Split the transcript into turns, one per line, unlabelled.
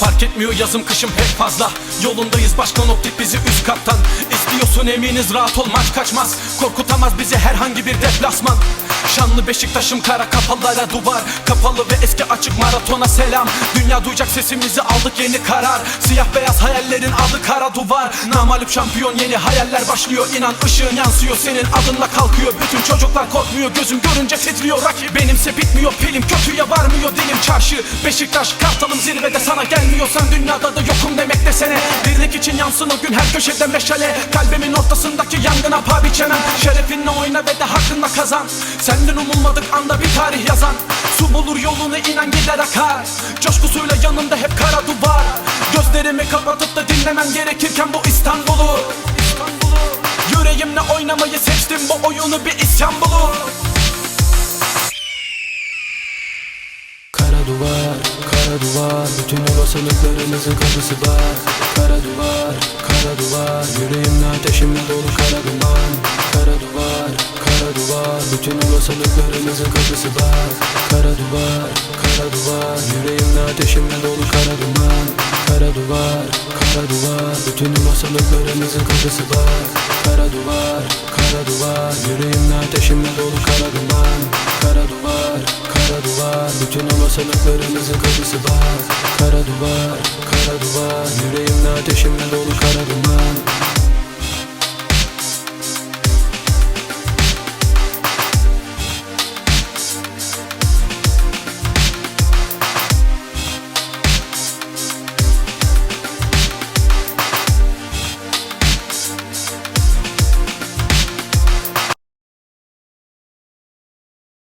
Fark etmiyor yazım kışım pek fazla. Yolundayız başkan optik bizi üst kattan. İstiyorsun eminiz rahat ol maç kaçmaz. Korkutamaz bizi herhangi bir deplasman. Şanlı Beşiktaş'ım kara kapalara duvar. Kapalı ve eski açık maratona selam. Dünya duyacak sesimizi aldık yeni karar. Siyah beyaz hayallerin adı kara duvar. Namalüp şampiyon yeni hayaller başlıyor. İnan ışığın yansıyor senin adınla kalkıyor. Bütün çocuklar korkmuyor gözüm görünce titriyor. Rakip benimse bitmiyor pilim kötüye varmıyor. Dilim Çarşı Beşiktaş kartalım zirvede sana gelmiyorsan Dünyada da yokum demek desene. Birlik için yansın o gün her köşede meşale. Kalbimin ortasındaki yangına paha biçemem. Şerefinle oyna ve de hakkınla kazan. Senden umulmadık anda bir tarih yazan. Su bulur yolunu inen gider akar. Coşkusuyla yanımda hep kara duvar. Gözlerimi kapatıp da dinlemem gerekirken bu İstanbul'u. Yüreğimle oynamayı seçtim bu oyunu bir isyan bulur
Kara duvar, kara duvar Bütün olasılıklarımızın kapısı var. Kara duvar, kara duvar Yüreğimle ateşimle dolu kara duman Kara duvar, kara duvar Bütün olasılıklarımızın kapısı var. Kara duvar, kara duvar Yüreğimle ateşimle dolu kara duman Kara duvar, kara duvar Bütün olasılıklarımızın kapısı var. Kara duvar, kara duvar Yüreğimle ateşimle dolu kara duman Bütün olasılıklarımızın kapısı var Kara duvar, kara duvar. Yüreğimle ateşimle dolu kara duman